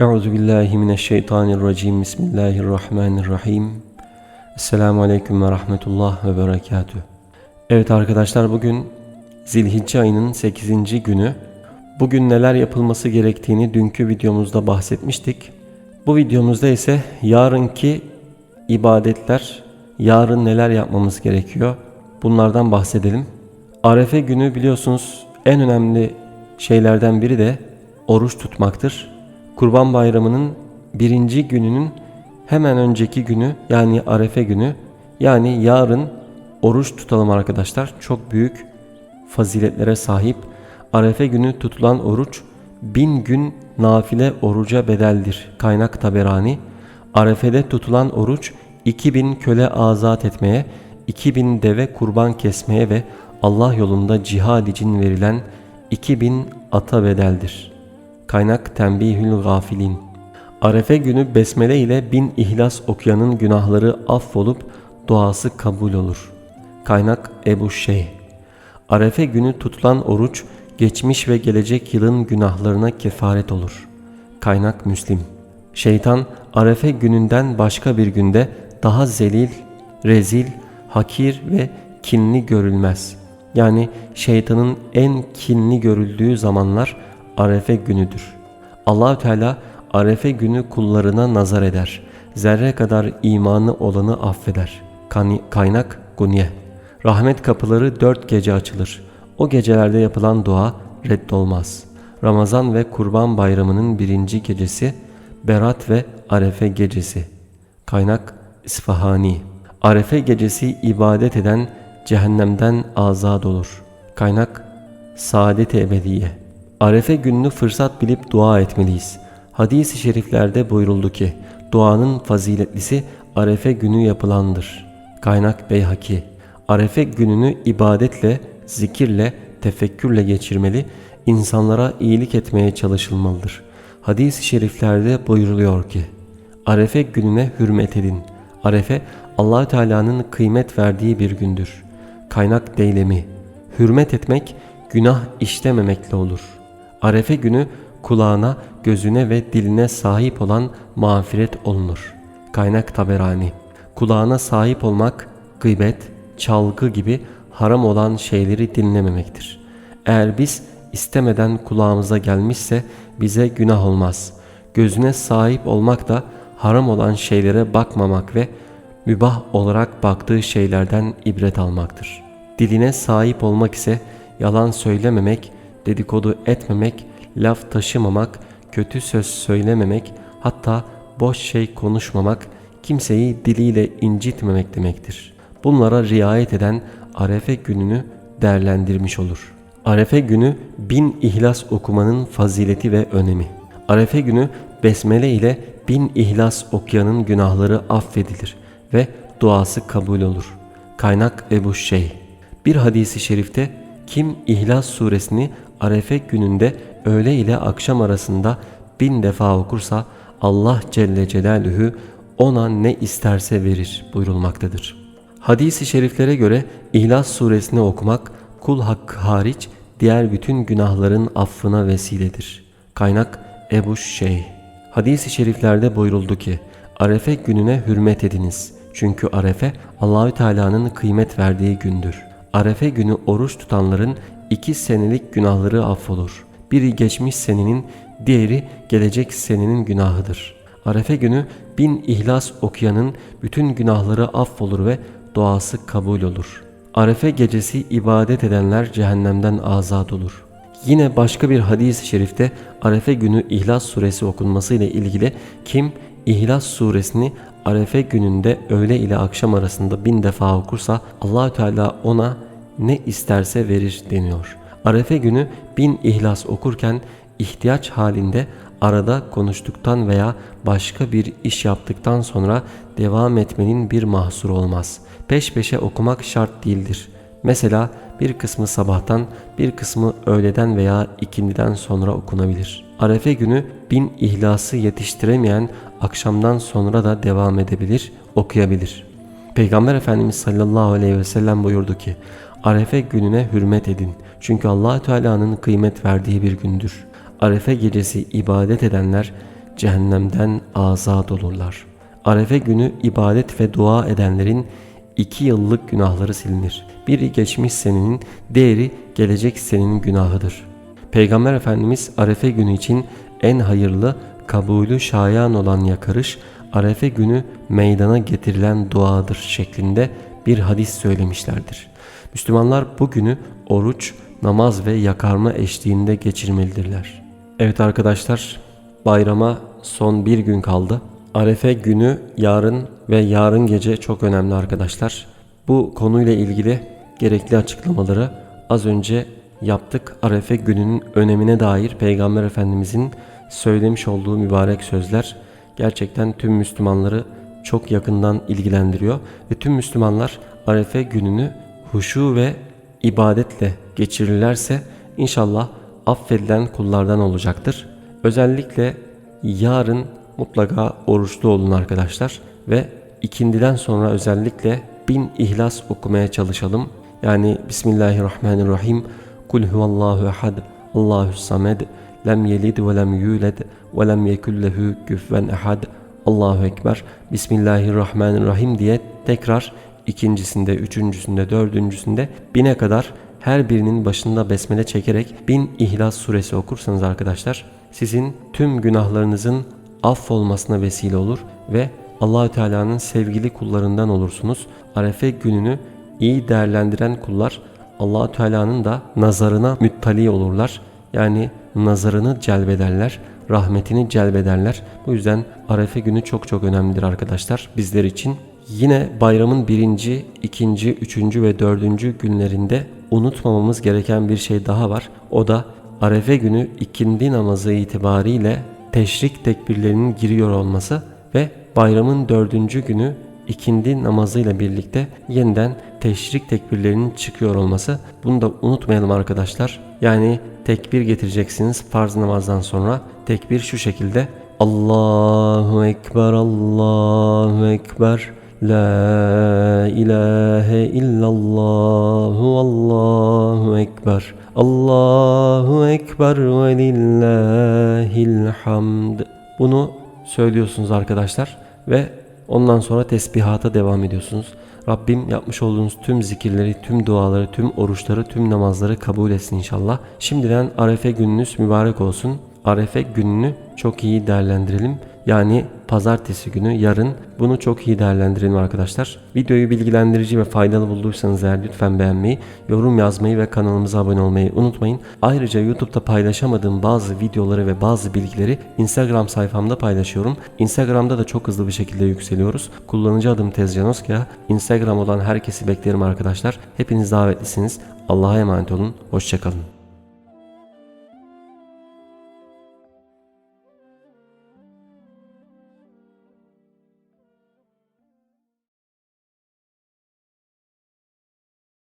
Euzu billahi mineşşeytanirracim. Bismillahirrahmanirrahim. Esselamu aleyküm ve rahmetullah ve berekatüh. Evet arkadaşlar bugün Zilhicce ayının 8. günü. Bugün neler yapılması gerektiğini dünkü videomuzda bahsetmiştik. Bu videomuzda ise yarınki ibadetler, yarın neler yapmamız gerekiyor bunlardan bahsedelim. Arefe günü biliyorsunuz en önemli şeylerden biri de oruç tutmaktır. Kurban Bayramı'nın birinci gününün hemen önceki günü yani Arefe günü yani yarın oruç tutalım arkadaşlar. Çok büyük faziletlere sahip. Arefe günü tutulan oruç bin gün nafile oruca bedeldir. Kaynak Taberani. Arefe'de tutulan oruç 2000 köle azat etmeye, 2000 deve kurban kesmeye ve Allah yolunda cihad için verilen 2000 ata bedeldir. Kaynak Tembihül Gafilin Arefe günü besmele ile bin ihlas okuyanın günahları affolup duası kabul olur. Kaynak Ebu Şeyh Arefe günü tutulan oruç geçmiş ve gelecek yılın günahlarına kefaret olur. Kaynak Müslim Şeytan Arefe gününden başka bir günde daha zelil, rezil, hakir ve kinli görülmez. Yani şeytanın en kinli görüldüğü zamanlar Arefe günüdür. Allahü Teala Arefe günü kullarına nazar eder. Zerre kadar imanı olanı affeder. Kaynak Gunye Rahmet kapıları dört gece açılır. O gecelerde yapılan dua reddolmaz. Ramazan ve Kurban Bayramı'nın birinci gecesi, Berat ve Arefe gecesi. Kaynak İsfahani Arefe gecesi ibadet eden cehennemden azad olur. Kaynak Saadet-i Ebediye Arefe gününü fırsat bilip dua etmeliyiz. Hadis-i şeriflerde buyuruldu ki, duanın faziletlisi Arefe günü yapılandır. Kaynak Beyhaki Arefe gününü ibadetle, zikirle, tefekkürle geçirmeli, insanlara iyilik etmeye çalışılmalıdır. Hadis-i şeriflerde buyuruluyor ki, Arefe gününe hürmet edin. Arefe Allahü Teala'nın kıymet verdiği bir gündür. Kaynak Deylemi Hürmet etmek günah işlememekle olur. Arefe günü kulağına, gözüne ve diline sahip olan mağfiret olunur. Kaynak Taberani Kulağına sahip olmak gıybet, çalgı gibi haram olan şeyleri dinlememektir. Eğer biz istemeden kulağımıza gelmişse bize günah olmaz. Gözüne sahip olmak da haram olan şeylere bakmamak ve mübah olarak baktığı şeylerden ibret almaktır. Diline sahip olmak ise yalan söylememek, dedikodu etmemek, laf taşımamak, kötü söz söylememek, hatta boş şey konuşmamak, kimseyi diliyle incitmemek demektir. Bunlara riayet eden Arefe gününü değerlendirmiş olur. Arefe günü bin ihlas okumanın fazileti ve önemi. Arefe günü besmele ile bin ihlas okuyanın günahları affedilir ve duası kabul olur. Kaynak Ebu Şeyh Bir hadisi şerifte kim İhlas suresini Arefe gününde öğle ile akşam arasında bin defa okursa Allah Celle Celaluhu ona ne isterse verir buyurulmaktadır. Hadis-i şeriflere göre İhlas suresini okumak kul hakkı hariç diğer bütün günahların affına vesiledir. Kaynak Ebu Şeyh Hadis-i şeriflerde buyuruldu ki Arefe gününe hürmet ediniz. Çünkü Arefe Allahü Teala'nın kıymet verdiği gündür. Arefe günü oruç tutanların iki senelik günahları affolur. Biri geçmiş senenin, diğeri gelecek senenin günahıdır. Arefe günü bin ihlas okuyanın bütün günahları affolur ve duası kabul olur. Arefe gecesi ibadet edenler cehennemden azad olur. Yine başka bir hadis-i şerifte Arefe günü İhlas suresi okunması ile ilgili kim İhlas suresini Arefe gününde öğle ile akşam arasında bin defa okursa Allahü Teala ona ne isterse verir deniyor. Arefe günü bin ihlas okurken ihtiyaç halinde arada konuştuktan veya başka bir iş yaptıktan sonra devam etmenin bir mahsuru olmaz. Peş peşe okumak şart değildir. Mesela bir kısmı sabahtan, bir kısmı öğleden veya ikindiden sonra okunabilir. Arefe günü bin ihlası yetiştiremeyen akşamdan sonra da devam edebilir, okuyabilir. Peygamber Efendimiz sallallahu aleyhi ve sellem buyurdu ki, Arefe gününe hürmet edin. Çünkü allah Teala'nın kıymet verdiği bir gündür. Arefe gecesi ibadet edenler cehennemden azat olurlar. Arefe günü ibadet ve dua edenlerin iki yıllık günahları silinir. Biri geçmiş senenin, diğeri gelecek senenin günahıdır. Peygamber Efendimiz Arefe günü için en hayırlı, kabulü şayan olan yakarış, Arefe günü meydana getirilen duadır şeklinde bir hadis söylemişlerdir. Müslümanlar bu günü oruç, namaz ve yakarma eşliğinde geçirmelidirler. Evet arkadaşlar, bayrama son bir gün kaldı. Arefe günü yarın ve yarın gece çok önemli arkadaşlar. Bu konuyla ilgili gerekli açıklamaları az önce yaptık. Arefe gününün önemine dair Peygamber Efendimizin söylemiş olduğu mübarek sözler gerçekten tüm Müslümanları çok yakından ilgilendiriyor ve tüm Müslümanlar Arefe gününü huşu ve ibadetle geçirirlerse inşallah affedilen kullardan olacaktır. Özellikle yarın mutlaka oruçlu olun arkadaşlar ve ikindiden sonra özellikle bin ihlas okumaya çalışalım. Yani Bismillahirrahmanirrahim. Kul huvallahu ehad. Allahu samed. Lem yelid ve lem yulad ve lem yekul lehu küfuven ehad. Allahu ekber. Bismillahirrahmanirrahim diye tekrar ikincisinde, üçüncüsünde, dördüncüsünde bine kadar her birinin başında besmele çekerek bin İhlas suresi okursanız arkadaşlar sizin tüm günahlarınızın affolmasına vesile olur ve Allahü Teala'nın sevgili kullarından olursunuz. Arefe gününü iyi değerlendiren kullar Allahü Teala'nın da nazarına müttali olurlar. Yani nazarını celbederler, rahmetini celbederler. Bu yüzden Arefe günü çok çok önemlidir arkadaşlar bizler için. Yine bayramın birinci, ikinci, üçüncü ve dördüncü günlerinde unutmamamız gereken bir şey daha var. O da Arefe günü ikindi namazı itibariyle teşrik tekbirlerinin giriyor olması ve bayramın dördüncü günü ikindi namazıyla birlikte yeniden teşrik tekbirlerinin çıkıyor olması. Bunu da unutmayalım arkadaşlar. Yani tekbir getireceksiniz farz namazdan sonra. Tekbir şu şekilde. Allahu Ekber, Allahu Ekber. La ilahe illallah Allahu Ekber Allahu Ekber ve lillahil hamd Bunu söylüyorsunuz arkadaşlar ve ondan sonra tesbihata devam ediyorsunuz. Rabbim yapmış olduğunuz tüm zikirleri, tüm duaları, tüm oruçları, tüm namazları kabul etsin inşallah. Şimdiden Arefe gününüz mübarek olsun. Arefe gününü çok iyi değerlendirelim. Yani pazartesi günü yarın bunu çok iyi değerlendirelim arkadaşlar. Videoyu bilgilendirici ve faydalı bulduysanız eğer lütfen beğenmeyi, yorum yazmayı ve kanalımıza abone olmayı unutmayın. Ayrıca YouTube'da paylaşamadığım bazı videoları ve bazı bilgileri Instagram sayfamda paylaşıyorum. Instagram'da da çok hızlı bir şekilde yükseliyoruz. Kullanıcı adım Tezcanoskya. Instagram olan herkesi beklerim arkadaşlar. Hepiniz davetlisiniz. Allah'a emanet olun. Hoşçakalın.